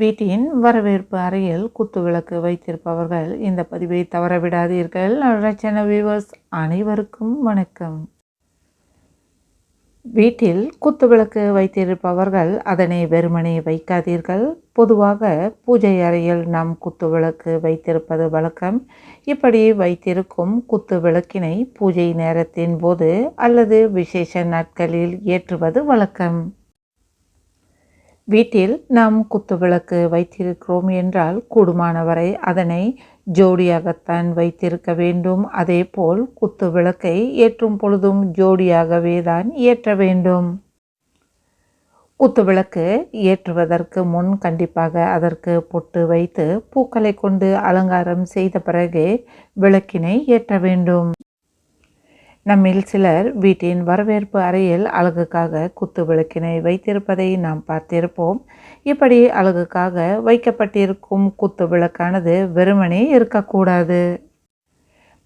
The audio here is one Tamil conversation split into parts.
வீட்டின் வரவேற்பு அறையில் குத்துவிளக்கு வைத்திருப்பவர்கள் இந்த பதிவை தவறவிடாதீர்கள். ரச்சன வியூவர்ஸ் அனைவருக்கும் வணக்கம். வீட்டில் குத்துவிளக்கு வைத்திருப்பவர்கள் அதனை வெறுமனே வைக்காதீர்கள். பொதுவாக பூஜை அறையில் நாம் குத்துவிளக்கு வைத்திருப்பது வழக்கம். இப்படி வைத்திருக்கும் குத்து விளக்கினை பூஜை நேரத்தின் போது அல்லது விசேஷ நாட்களில் ஏற்றுவது வழக்கம். வீட்டில் நாம் குத்துவிளக்கு வைத்திருக்கிறோம் என்றால் கூடுமானவரை அதனை ஜோடியாகத்தான் வைத்திருக்க வேண்டும். அதேபோல் குத்து விளக்கை ஏற்றும் பொழுதும் ஜோடியாகவே தான் ஏற்ற வேண்டும். குத்துவிளக்கு ஏற்றுவதற்கு முன் கண்டிப்பாக அதற்கு பொட்டு வைத்து பூக்களை கொண்டு அலங்காரம் செய்த பிறகு விளக்கினை ஏற்ற வேண்டும். நம்மில் சிலர் வீட்டின் வரவேற்பு அறையில் அழகுக்காக குத்து விளக்கினை வைத்திருப்பதை நாம் பார்த்திருப்போம். இப்படி அழகுக்காக வைக்கப்பட்டிருக்கும் குத்து விளக்கானது வெறுமனே இருக்கக்கூடாது.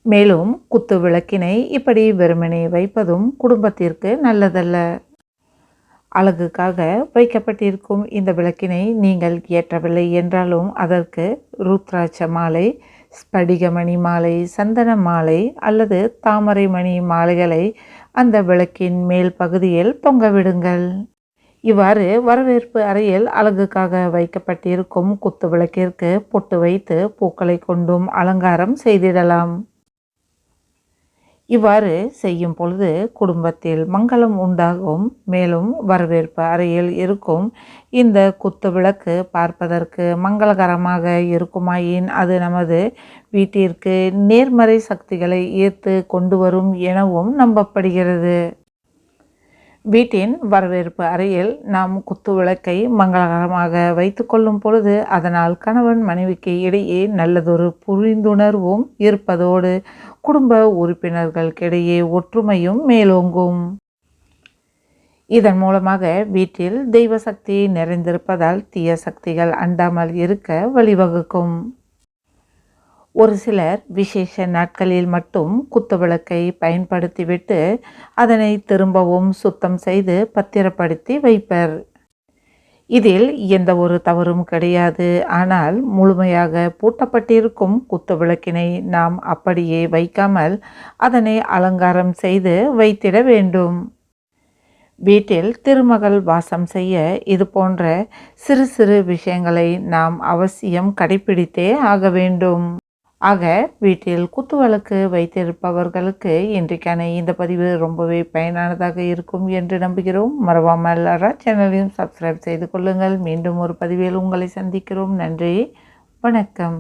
மேலும் குத்து விளக்கினை இப்படி வெறுமனே வைப்பதும் குடும்பத்திற்கு நல்லதல்ல. அழகுக்காக வைக்கப்பட்டிருக்கும் இந்த விளக்கினை நீங்கள் ஏற்றவில்லை என்றாலும் அதற்கு ருத்ராட்ச மாலை ஸ்படிகமணி மாலை சந்தன மாலை அல்லது தாமரை மணி மாலைகளை அந்த விளக்கின் மேல் பகுதியில் தொங்கவிடுங்கள் இவ்வாறு வரவேற்பு அறையில் அழகுக்காக வைக்கப்பட்டிருக்கும் குத்து விளக்கிற்கு பொட்டு வைத்து பூக்களை கொண்டும் அலங்காரம் செய்திடலாம். இவ்வாறு செய்யும் பொழுது குடும்பத்தில் மங்களம் உண்டாகும். மேலும் வரவேற்பு அறையில் இருக்கும். இந்த குத்து விளக்கு பார்ப்பதற்கு மங்களகரமாக இருக்குமாயின் அது நமது வீட்டிற்கு நேர்மறை சக்திகளை ஈர்த்து கொண்டு வரும் எனவும் நம்பப்படுகிறது. வீட்டின் வரவேற்பு அறையில் நாம் குத்து விளக்கை மங்களகரமாக வைத்து கொள்ளும் பொழுது அதனால் கணவன் மனைவிக்கு இடையே நல்லதொரு புரிந்துணர்வும் இருப்பதோடு குடும்ப உறுப்பினர்களுக்கிடையே ஒற்றுமையும் மேலோங்கும். இதன் மூலமாக வீட்டில் தெய்வ சக்தி நிறைந்திருப்பதால் தீய சக்திகள் அண்டாமல் இருக்க வழிவகுக்கும். ஒரு சிலர் விசேஷ நாட்களில் மட்டும் குத்துவிளக்கை பயன்படுத்திவிட்டு அதனை திரும்பவும் சுத்தம் செய்து பத்திரப்படுத்தி வைப்பர். இதில் எந்த ஒரு தவறும் கிடையாது. ஆனால் முழுமையாக பூட்டப்பட்டிருக்கும் குத்து விளக்கினை நாம் அப்படியே வைக்காமல் அதனை அலங்காரம் செய்து வைத்திட வேண்டும். வீட்டில் திருமகள் வாசம் செய்ய இது போன்ற சிறு சிறு விஷயங்களை நாம் அவசியம் கடைபிடித்தே ஆக வேண்டும். ஆக வீட்டில் குத்துவிளக்கு வைத்திருப்பவர்களுக்கு இன்றைக்கான இந்த பதிவு ரொம்பவே பயனானதாக இருக்கும் என்று நம்புகிறோம். மறவாமல் சேனலையும் சப்ஸ்கிரைப் செய்து கொள்ளுங்கள். மீண்டும் ஒரு பதிவில் உங்களை சந்திக்கிறோம். நன்றி. வணக்கம்.